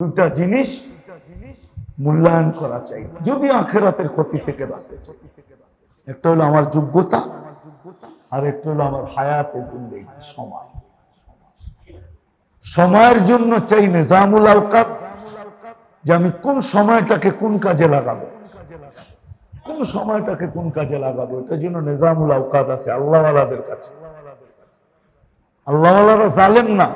দুটা জিনিস মূল্যায়ন করা চাই। যদি আখেরাতের ক্ষতি থেকে বাঁচতে চাই। একটা হলো আমার যোগ্যতা, আর একটা হলো আমার হায়াতে জিন্দেগি, সময়। সময়ের জন্য চাই নিজামুল আওকাত যে আমি কোন সময়টাকে কোন কাজে লাগাবো। কোন সময়টাকে কোন কাজে লাগাবো, এটার জন্য নিজামুল আওকাত আছে, আল্লাহওয়ালাদের কাছে। আল্লাহওয়ালারা জালেন না।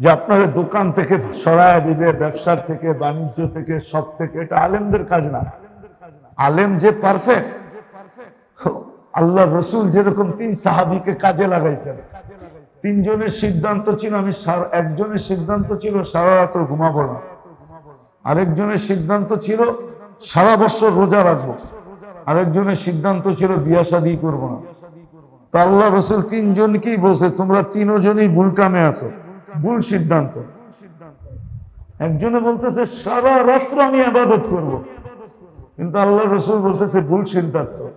যে আপনারা দোকান থেকে সরায় দিবে, ব্যবসার থেকে, বাণিজ্য থেকে, সব থেকে, এটা আলেমদের কাজ না। আলেম যে পারফেক্ট আল্লাহ রসুল যেরকম তিন সাহাবিকে কাজে লাগাইছেন। তিনজনের সিদ্ধান্ত ছিল, আমি একজনের সিদ্ধান্ত ছিল, সারা রাত্র ঘুমাবো না। আরেকজনের সিদ্ধান্ত ছিল, সারা বছর রোজা রাখব। আরেকজনের সিদ্ধান্ত ছিল, বিয়া শাদি করব না। তো আল্লাহ রসুল তিনজনকেই বলছে, তোমরা তিনজনই ভুল কামে আছো। ভুল সিদ্ধান্ত। একজনে বলতেছে, সারা রাত্র আমি আবাদত করব। কিন্তু আল্লাহ রসুল বলতেছে, ভুল সিদ্ধান্ত।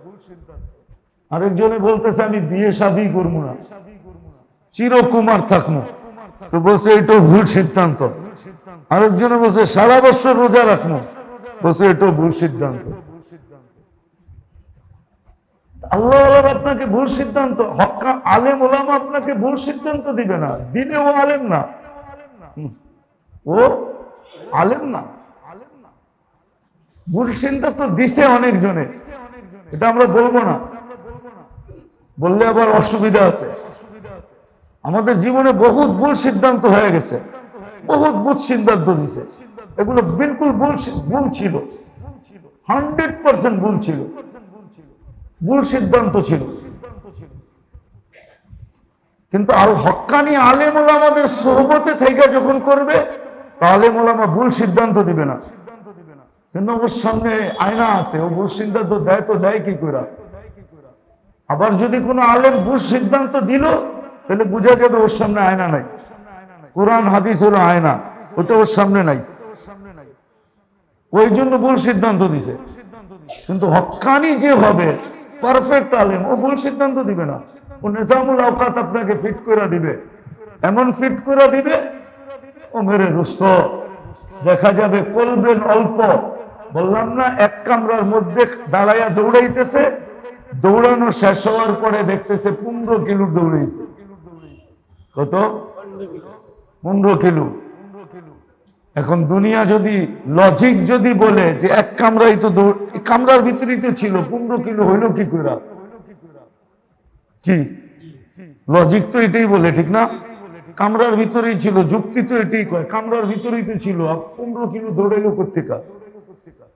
আরেকজনে বলতেছে, আমি বিয়ে শাদি করব না। চিরকুমার থাকব। তো বলছে, এটা ভুল সিদ্ধান্ত। আরেকজনে বলছে, সারা বছর রোজা রাখব। বলছে এটাও ভুল সিদ্ধান্ত। আল্লাহ আল্লাহ আপনাকে ভুল সিদ্ধান্ত, হক্কা আলেম ওলামা আপনাকে ভুল সিদ্ধান্ত দিবে না। দিনে ও আলেম না। ও আলেম না। ভুল সিদ্ধান্ত দিছে অনেকজনে। এটা আমরা বলব না। বললে আবার অসুবিধা আছে। আমাদের জীবনে বহুত ভুল সিদ্ধান্ত হয়ে গেছে। বহুত ভুল সিদ্ধান্ত দিছে। এগুলো বিলকুল ভুল ভুল ছিল। হান্ড্রেড পার্সেন্ট ভুল ছিল। ভুল সিদ্ধান্ত ছিল। কিন্তু আল হক্কানি আলেম আমাদের সোহবতে থেকে যখন করবে, তা আলেম ভুল সিদ্ধান্ত দিবে না। কিন্তু ওর সামনে আয়না আছে, ও ভুল সিদ্ধান্ত দেয় তো দেয় কি করে? আবার যদি কোনো আলেম ভুল সিদ্ধান্ত দিল, তাহলে বোঝা যাবে ওর সামনে আয়না নাই। কোরআন, হাদিস হলো আয়না, ওটা ওর সামনে নাই। ওই জন্য ভুল সিদ্ধান্ত দিছে। কিন্তু হক্কানি যে হবে পারফেক্ট আলেম। ও ভুল সিদ্ধান্ত দিবে না। ও নিজামুল আওকাত আপনাকে ফিট করে দিবে। এমন ফিট করে দিবে, ও মেরে দোস্ত দেখা যাবে করবেন অল্প। বললাম না, এক কামরার মধ্যে দাঁড়াইয়া দৌড়াইতেছে। দৌড়ানো শেষ হওয়ার পরে দেখতেছে পনেরো কিলো দৌড়াইছে। কত? পনেরো কিলো। এখন দুনিয়া যদি লজিক যদি বলে যে এক কামরাই তো কামরার ভিতরেই তো ছিল, পনেরো কিলো হইল কি করে কি? লজিক তো এটাই বলে, ঠিক না? কামরার ভিতরেই ছিল, যুক্তি তো এটাই কয়, কামরার ভিতরেই তো ছিল পনেরো কিলো দৌড়াইলো কোথেকা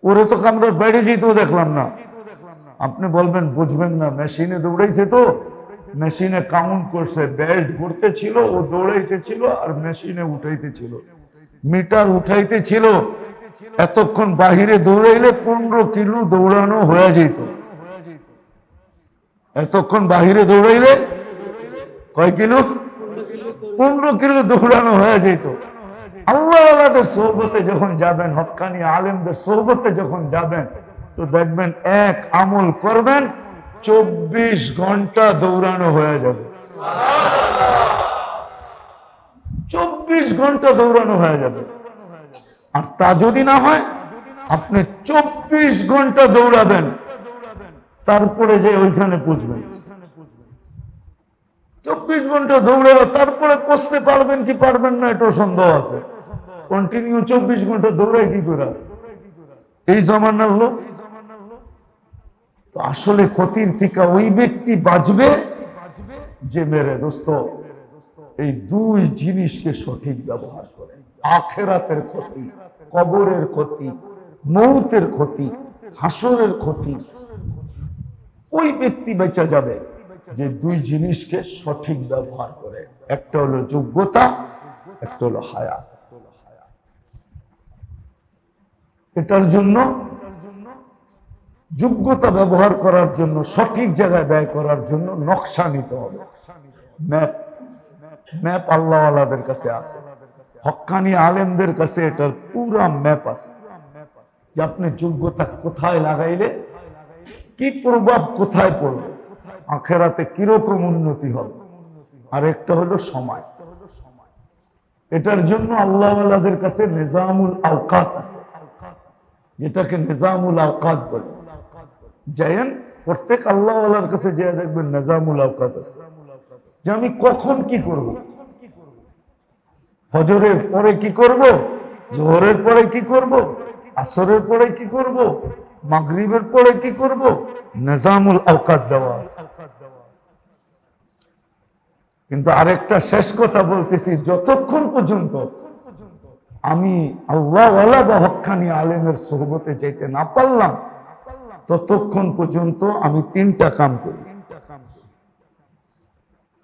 ওরে তো কামরার বাইরে যেতেও দেখলাম না। আপনি বলবেন, বুঝবেন না, মেশিনে দৌড়াইছে তো। মেশিনে কাউন্ট করছে বেল্ট করতে ছিল ও দৌড়াইতে ছিল আর মেশিনে উঠাইতে ছিল মিটার উঠাইতে ছিল এতক্ষণ বাহিরে দৌড়াইলে পনেরো কিলো দৌড়ানো হয়ে যেত। এতক্ষণ বাহিরে দৌড়াইলে কয় কিলো? পনেরো কিলো দৌড়ানো হয়ে যেত। আল্লাহ যখন যাবেন হক্কানি আলেমদের যখন যাবেন, তো দেখবেন এক আমল করবেন, চব্বিশ ঘণ্টা দৌড়ানো হয়ে যাবে। চব্বিশ ঘণ্টা দৌড়ানো হয়ে যাবে। আর তা যদি না হয়, আপনি চব্বিশ ঘণ্টা দৌড়াবেন। তারপরে যে ওইখানে পুজবেন চব্বিশ ঘণ্টা দৌড়ে তারপরে পৌঁছতে পারবেন কি পারবেন না, এটাও সন্দেহ আছে। কন্টিনিউ চব্বিশ ঘণ্টা দৌড়ায় কি করে? এই জমানার লোক। তো আসলে ক্ষতির থেকে ওই ব্যক্তি বাঁচবে যে মেরে, দোস্ত। এই দুই জিনিসকে সঠিক ব্যবহার করে। আখেরাতের ক্ষতি। কবরের ক্ষতি, মৌতের ক্ষতি, হাসরের ক্ষতি। ওই ব্যক্তি বেঁচে যাবে যে দুই জিনিসকে সঠিক ব্যবহার করে। একটা হলো যোগ্যতা, একটা হলো হায়াত। এটার জন্য যোগ্যতা ব্যবহার করার জন্য, সঠিক জায়গায় ব্যয় করার জন্য নকশা নিতে হবে। ম্যাপ ম্যাপ আল্লাহওয়ালাদের কাছে আছে। হক্কানি আলেমদের কাছে এটার পুরা ম্যাপ আছে। যে আপনি যোগ্যতা কোথায় লাগাইলে, কি প্রভাব কোথায় পড়বে, আখেরাতে কীরকম উন্নতি হবে। আর একটা হলো সময়। এটার জন্য আল্লাহওয়ালাদের কাছে নিজামুল আওকাত আছে। যেটাকে নিজামুল আওকাত বলে। যাইয়েন প্রত্যেক আল্লাহওয়ালার কাছে যে দেখবেন নিজামুল আওকাত আছে। যে আমি কখন কি করব? ফজরের পরে কি করব? জোহরের পরে কি করব? আসরের পরে কি করব? মাগরিবের পরে কি করব? নিজামুল আওকাত দেওয়া কিন্তু আরেকটা শেষ কথা বলতেছি, যতক্ষণ পর্যন্ত আমি আল্লাহওয়ালা বা হক্কানি আলেমের সোহবতে যাইতে না পারলাম, ততক্ষণ পর্যন্ত আমি তিনটা কাম করি।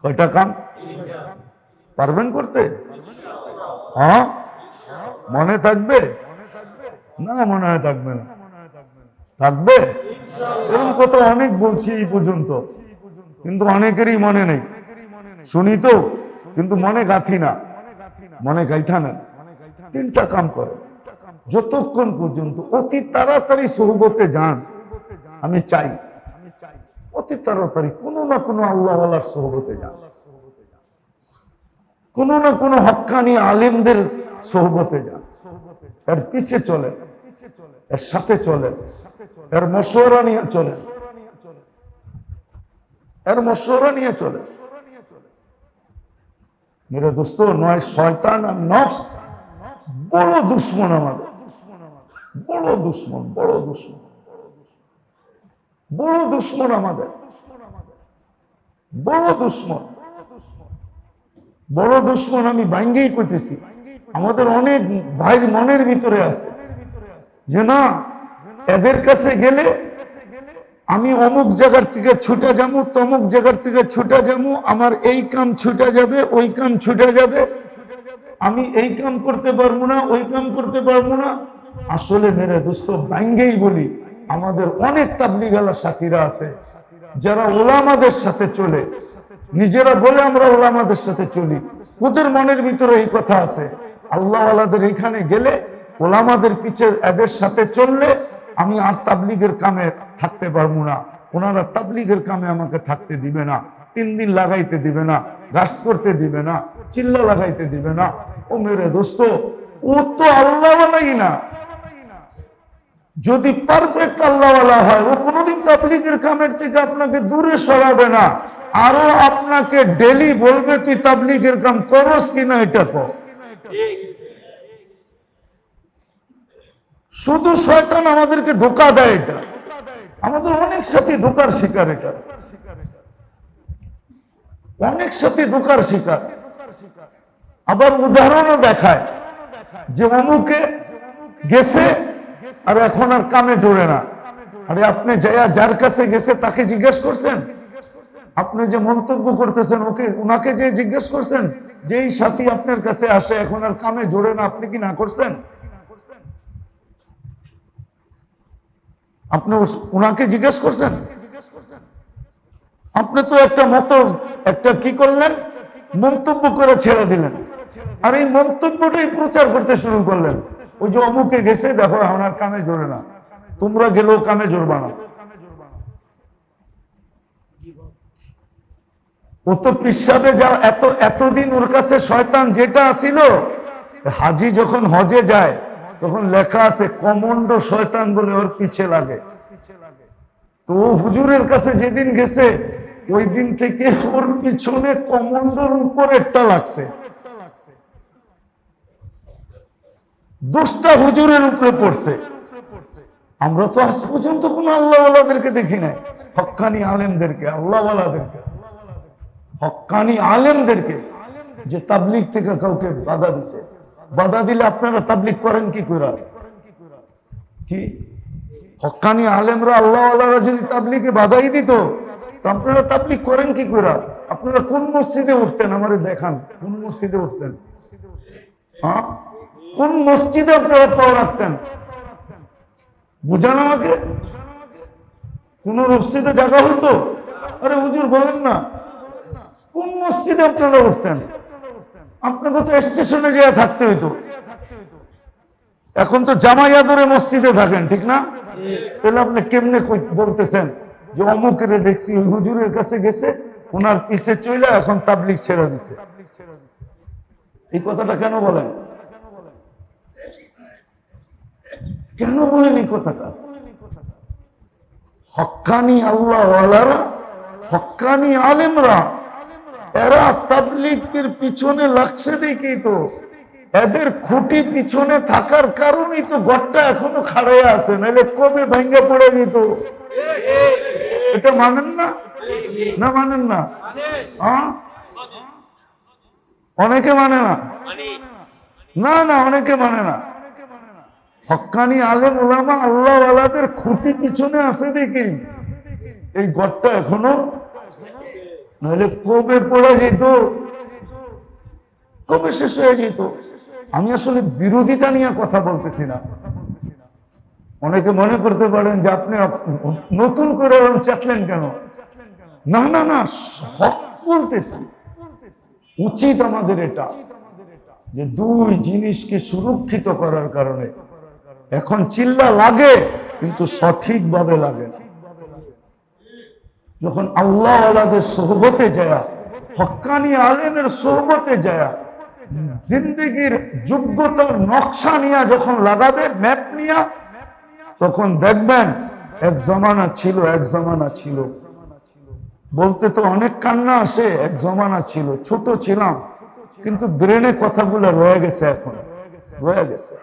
কয়টা কাম? পারবেন করতে? হ্যাঁ মনে থাকবে? না, মনে হয় থাকবে না। থাকবে? এরকম কথা অনেক বলছি এই পর্যন্ত। কিন্তু অনেকেরই মনে নেই। শুনি তো, কিন্তু মনে গাথি না। মনে গাইথা না। তিনটা কাম করে। যতক্ষণ পর্যন্ত অতি তাড়াতাড়ি সহবতে যান, আমি চাই, অতি তাড়াতাড়ি কোনো না কোনো আল্লাহওয়ালার সহবতে যান। কোনো না কোনো হক্কানি আলেমদের সহবতে যান। এর পিছে চলে, এর সাথে চলে, এর মশওয়ারা নিয়ে চলে, এর মশওয়ারা নিয়ে চলে। মেরে দোস্ত, নয় শয়তান আর নফস, বড় দুশ্মন আমাদের। বড় দুশ্মন বড় দুশ্মন বড় দুশ্মন আমাদের। বড় দুশ্মন। বড় দুশ্মন আমি বাইঙ্গেই করতেছি আমাদের অনেক ভাইয়ের মনের ভিতরে আছে। যে না, এদের কাছে গেলে আমি অমুক জায়গার থেকে ছুটে যাব, তমুক জায়গার থেকে ছুটে যাব, আমার এই কাম ছুটে যাবে, ওই কাম ছুটে যাবে। আমি এই কাম করতে পারব না, ওই কাম করতে পারব না। আসলে মেরে দোস্ত ব্যাঙ্গেই বলি, আমাদের অনেক তাবলিগালা সাথীরা আছে, যারা ওলামাদের সাথে চলে। নিজেরা বলে আমরা ওলামাদের সাথে চলি। ওদের মনের ভিতরে এই কথা আছে। আল্লাহ আলাদের এখানে গেলে ওলামাদের পিছে এদের সাথে চললে আমি আর তাবলিগের কামে থাকতে পারব না। ওনারা তাবলিগের কামে আমাকে থাকতে দিবে না। তিন দিন লাগাইতে দিবে না, গাছ করতে দিবে না, চিল্লা লাগাইতে দিবে না। ও মেরে দোস্ত, ও তো আল্লাহওয়ালাই না। যদি পারফেক্ট আল্লাহওয়ালা হয়, ও কোনোদিন তাবলিগের কামের থেকে আপনাকে দূরে সরাবে না। আরও আপনাকে ডেলি বলবে, তুই তাবলিগের কাম করস কিনা এটা কর। শুধু শয়তান আমাদেরকে ধোকা দেয় এটা। আমাদের অনেক সাথে ধোকার শিকার এটা। অনেক সাথে ধোকার শিকার। আবার উদাহরণও দেখায় যে অমুকে গেছে আর এখন আর কামে জোরে না। আরে আপনি যাইয়া যার কাছে গেছে তাকে জিজ্ঞেস করছেন? আপনি যে মন্তব্য করতেছেন, ওকে ওনাকে যে জিজ্ঞেস করছেন যে এই সাথী আপনার কাছে আসে, এখন আর কামে জোরে না, আপনি কি না করছেন? আপনি ওনাকে জিজ্ঞেস করছেন? আপনি তো একটা মত, একটা কি করলেন? মন্তব্য করে ছেড়ে দিলেন। আর এই মন্তব্যটাই প্রচার করতে শুরু করলেন। ওই যে অমুকে গেছে, দেখো আর কামে জোরে না। তোমরা গেলেও কামে জোরবা না। ও তো পিসাবে এত, এতদিন ওর কাছে শয়তান যেটা আসিল, হাজি যখন হজে যায়, তখন লেখা আছে কমন্ড শয়তান বলে ওর পিছে লাগে। তো হুজুরের কাছে যেদিন গেছে, ওই দিন থেকে ওর পিছনে কমন্ডর উপর একটা লাগছে। দোষটা হুজুরের উপরে পড়ছে। আমরা তো আজ পর্যন্ত কোন আল্লাহওয়ালাদেরকে দেখি নাই। হক্কানি আলেমদেরকে আল্লাহওয়ালাদেরকে হক্কানি আলেমদেরকে যে তাবলিগ থেকে কাউকে বাধা দিছে। বাধা দিলে আপনারা তাবলিগ করেন কি করে কি? হক্কানি আলেমরা আল্লাহওয়ালারা যদি তাবলিকে বাধাই দিত আপনারা তাবলিগ করেন কি করে আপনারা কোন মসজিদে উঠতেন আমারে দেখান? কোন মসজিদে উঠতেন? হ্যাঁ? কোন মসজিদে আপনারা পাও রাখতেন? বুঝান আমাকে? কোন মসজিদে জায়গা হতো? আরে হুজুর, বলেন না। কোন মসজিদে আপনারা উঠতেন আপনাকে তো স্টেশনে যেয়ে থাকতে হইতো। এখন তো জামাইয়াদরে মসজিদে থাকেন, ঠিক না? তাহলে আপনি কেমনে বলতেছেন যে অমুকের দেখছি, হুজুরের কাছে গেছে, ওনার পিছে চইলা এখন তাবলিক ছেড়ে দিছে। এই কথাটা কেন বলেন? কেন বলেন কথাটা? হক্কানি আল্লাহ হক্কানি আলেমরা, এরা তাবলিগের পিছনে লাগছে দেখি তো। এদের খুঁটি পিছনে থাকার কারণেই তো ঘরটা এখনও খাড়াই আছে নাহলে কবে ভেঙ্গে পড়ে যেত? এটা মানেন না? না মানেন না? অনেকে মানে না? না না, অনেকে মানে না। হক্কানি আলেম ওলামা আল্লাহ আলাদের খুঁটি পিছনে আছে দেখি। এই ঘরটা এখনও? নাহলে কবে পড়ে যেত? কবে শেষ হয়ে যেত? আমি আসলে বিরোধিতা নিয়ে কথা বলতেছি না। অনেকে মনে করতে পারেন যে আপনি নতুন করে চাটলেন কেন? না না না হক বলতেছি। উচিত আমাদের এটা, যে দুই জিনিসকে সুরক্ষিত করার কারণে এখন চিল্লা লাগে, কিন্তু সঠিকভাবে লাগে যখন আল্লাহ আলাদের সোহবতে যায়, হক্কানি আলেমের সোহবতে যায়, জিন্দগির যোগ্যতার নকশা নিয়ে যখন লাগাবে, ম্যাপ নিয়ে, তখন দেখবেন এক জমানা ছিল, এক জমানা ছিল। বলতে তো অনেক কান্না আসে, এক জমানা ছিল, ছোট ছিলাম, কিন্তু ব্রেনে কথাগুলো রয়ে গেছে এখন, রয়ে গেছে।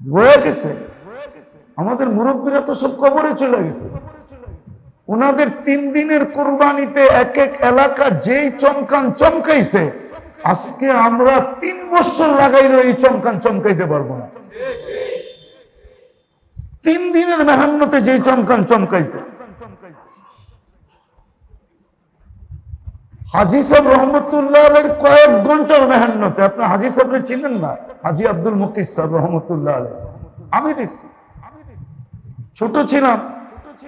রয়ে গেছে। আমাদের মুরব্বীরা তো সব কবরে চলে গেছে। ওনাদের তিন দিনের কোরবানিতে এক এক এলাকা যেই চমকান চমকাইছে, আজকে আমরা তিন বছর লাগাইলে এই চমকান চমকাইতে পারব না। তিন দিনের মেহান্নতে যেই চমকান চমকাইছে হাজি সাহেব রহমতুল্লাহ কয়েক ঘণ্টার মেহান্নতে, আপনি হাজি সাহেব চিনেন না? হাজি আব্দুল মুকিস সাহেব রহমতুল্লাহ আলাই আমি দেখছি। ছোট ছিলাম,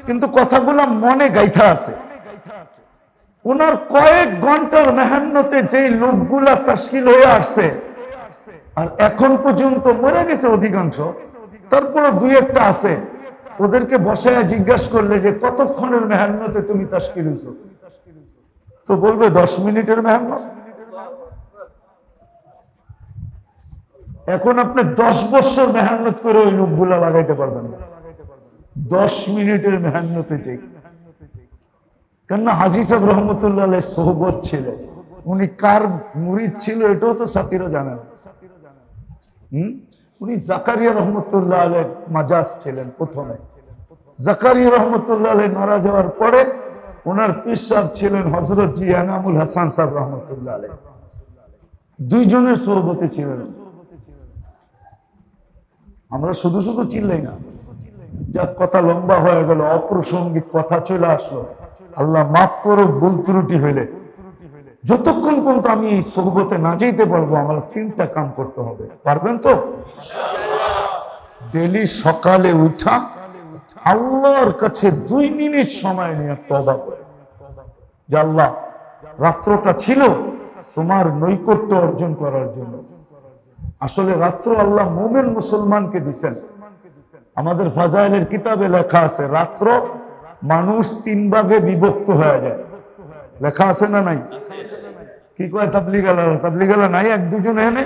কিন্তু কথাগুলো মনে গাইথা আছে। ওনার কয়েক ঘণ্টার মেহান্নতে যে লোকগুলা তাস্কিল হয়ে আসছে, আর এখন পর্যন্ত মরে গেছে অধিকাংশ তারপরে দুই একটা আছে। ওদেরকে বসায় জিজ্ঞাসা করলে যে, কতক্ষণের মেহান্নতে তুমি তাস্কিল হয়েছো? তো বলবে দশ মিনিটের মেহান্ন এখন আপনি দশ বছর মেহান্নত করে ওই লোকগুলা লাগাইতে পারবেন দশ মিনিটের মেহান্নতে চাই কেননা হাজি সাহেব রহমতুল্লাহ সোহবত ছিল। উনি কার মুরিদ ছিল এটাও তো সাথীরা জানেন। হম? উনি জাকারিয়া রহমতুল্লাহ আলের মাজাজ ছিলেন প্রথমে। জাকারিয়া রহমতুল্লাহ আলে মারা যাওয়ার পরে ওনার সাহেব ছিলেন হজরত জি আনামুল হাসান সাহেব রহমতুল্লাহ আলে দুইজনের সোহবতে ছিলেন। আমরা শুধু শুধু চিল্লাই না। যার কথা লম্বা হয়ে গেল অপ্রাসঙ্গিক কথা চলে আসলো। আল্লাহ মাফ করো ভুল ত্রুটি হইলে। যতক্ষণ পর্যন্ত আমি এই সোহবতে না যেতে পারব আমার তিনটা কাম করতে হবে। পারবেন তো? ডেলি সকালে উঠা আল্লাহর কাছে দুই মিনিট সময় নিয়ে তবা করে। যে আল্লাহ, রাত্রটা ছিল তোমার নৈকট্য অর্জন করার জন্য। আসলে রাত্র আল্লাহ মোমেন মুসলমানকে দিছেন। আমাদের ফাজাইলের কিতাবে লেখা আছে, রাত্র মানুষ তিন ভাগে বিভক্ত হয়ে যায়। লেখা আছে না নাই? কি কয় তাবলিগালা তাবলিগালা নাই এক দুজন এনে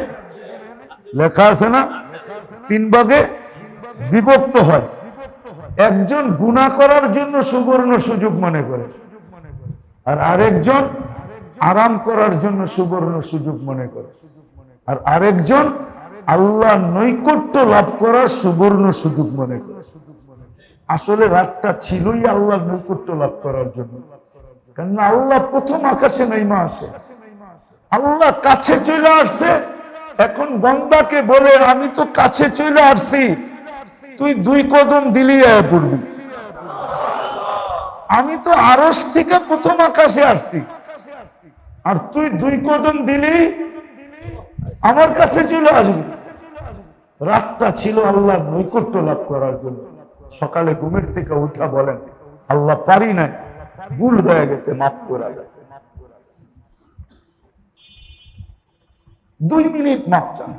লেখা আছে না? তিন ভাগে বিভক্ত হয়। একজন গুণা করার জন্য সুবর্ণ সুযোগ মনে করে। আর আরেকজন আরাম করার জন্য সুবর্ণ সুযোগ মনে করে। আর আরেকজন আল্লাহ নৈকট্য লাভ করার সুবর্ণ সুযোগ মনে করে। আসলে রাতটা ছিলই আল্লাহ নৈকট্য লাভ করার জন্য। কেননা আল্লাহ প্রথম আকাশে নেইমা আসে। আল্লাহ কাছে চলে আসছে। এখন বন্দাকে বলে, আমি তো কাছে চলে আসছি। তুই দুই কদম দিলি পড়বি। আমি তো আরস থেকে প্রথম আকাশে আসছি। আর তুই দুই কদম দিলি আমার কাছে চলে আসবি। রাতটা ছিল আল্লাহ নৈকট্য লাভ করার জন্য। সকালে ঘুমের থেকে উঠা বলেন, আল্লাহ পারি নাই, ভুল হয়ে গেছে, মাফ করা গেছে দুই মিনিট মাফ চান।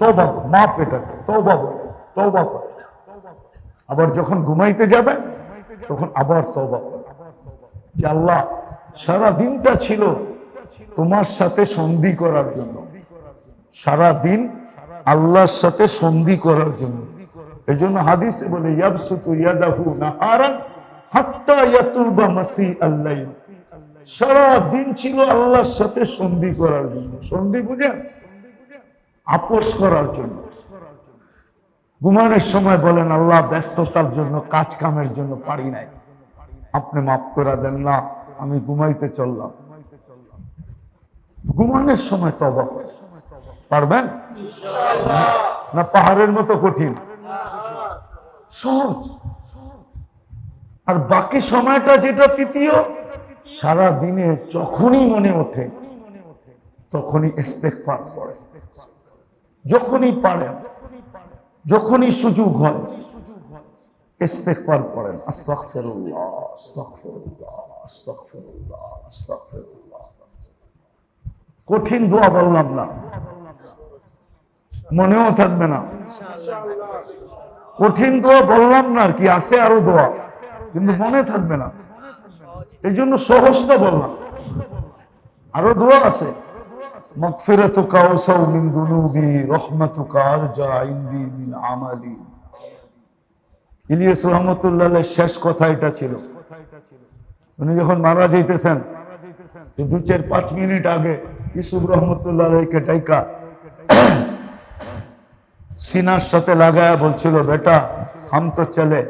তবা মাফ এটাকে তবা বলে তবা করে। আবার যখন ঘুমাইতে যাবে, তখন আবার তবা করে। যে আল্লাহ, সারা ছিল তোমার সাথে সন্ধি করার জন্য। সারা দিন আল্লাহর সাথে সন্ধি করার জন্য। এই জন্য হাদিসে বলে, ইয়াবসুতু ইয়াদাহু নাহারান হাত্তা মাসি আল্লাহ সারা ছিল আল্লাহর সাথে সন্ধি করার জন্য। সন্ধি বুঝেন? আপোষ করার জন্য। ঘুমানোর সময় বলেন, আল্লাহ ব্যস্ততার জন্য কাজ কামের জন্য পারি নাই। আপনি মাফ করে দেন না, আমি ঘুমাইতে চললাম। ঘুমানোর সময় তবা পারবেন? না পাহাড়ের মতো কঠিন? সহজ। আর বাকি সময়টা যেটা তৃতীয় সারা দিনে যখনই মনে ওঠে, তখনই ইস্তেকফার পড়ে যখনই পারেন যখনই সুযোগ হয় ইস্তেকফার আস্তাগফিরুল্লাহ। কঠিন দোয়া বললাম না। মনেও থাকবে না। কঠিন দোয়া বললাম না আর কি, আছে আরও দোয়া, কিন্তু মনে থাকবে না। এই জন্য সহজটা বললাম। আরও দোয়া আছে। আওসাউ মিন যুনুবি, রহমাতুকা আরজা ইনদি মিন আমালি। ইলিয়াস শেষ কথা এটা ছিল। উনি যখন মারা যাইতেছেন দু চার পাঁচ মিনিট আগে ইসুফ রহমতুল্লাহ কে ডাইকা সিনার সাথে লাগায়া বলছিল, বেটা, হাম তো চলে,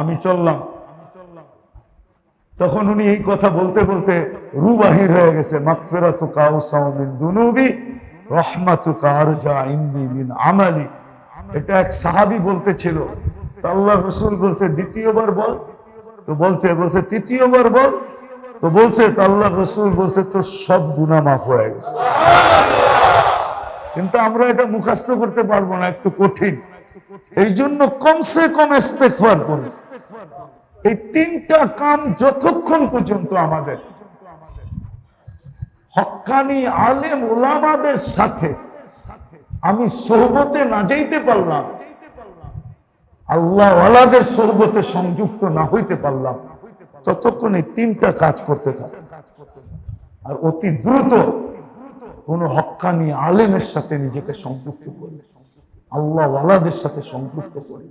আমি চললাম। তখন উনি এই কথা বলতে বলতে রু বাহির হয়ে গেছে আমালি। এটা এক সাহাবী রসুল বলছে, দ্বিতীয়বার বল। তো বলছে বলছে, তৃতীয়বার বল। তো বলছে, তো রসুল বলছে তো সব গুনাহ মাফ হয়ে গেছে। কিন্তু আমরা এটা মুখস্থ করতে পারব না, একটু কঠিন। এই জন্য কমসে কম ইস্তেগফার করি এই তিনটা কাম যতক্ষণ পর্যন্ত আমাদের। হক্কানি আলেম ওলামাদের সাথে আমি সোহবতে না যাইতে পারলাম, আল্লাহ ওয়ালাদের সোহবতে সংযুক্ত না হইতে পারলাম, ততক্ষণ এই তিনটা কাজ করতে থাকে। আর অতি দ্রুত কোন হকানি আলেমের সাথে নিজেকে সংযুক্ত করি, আল্লাহ ওয়ালাদের সাথে সংযুক্ত করি।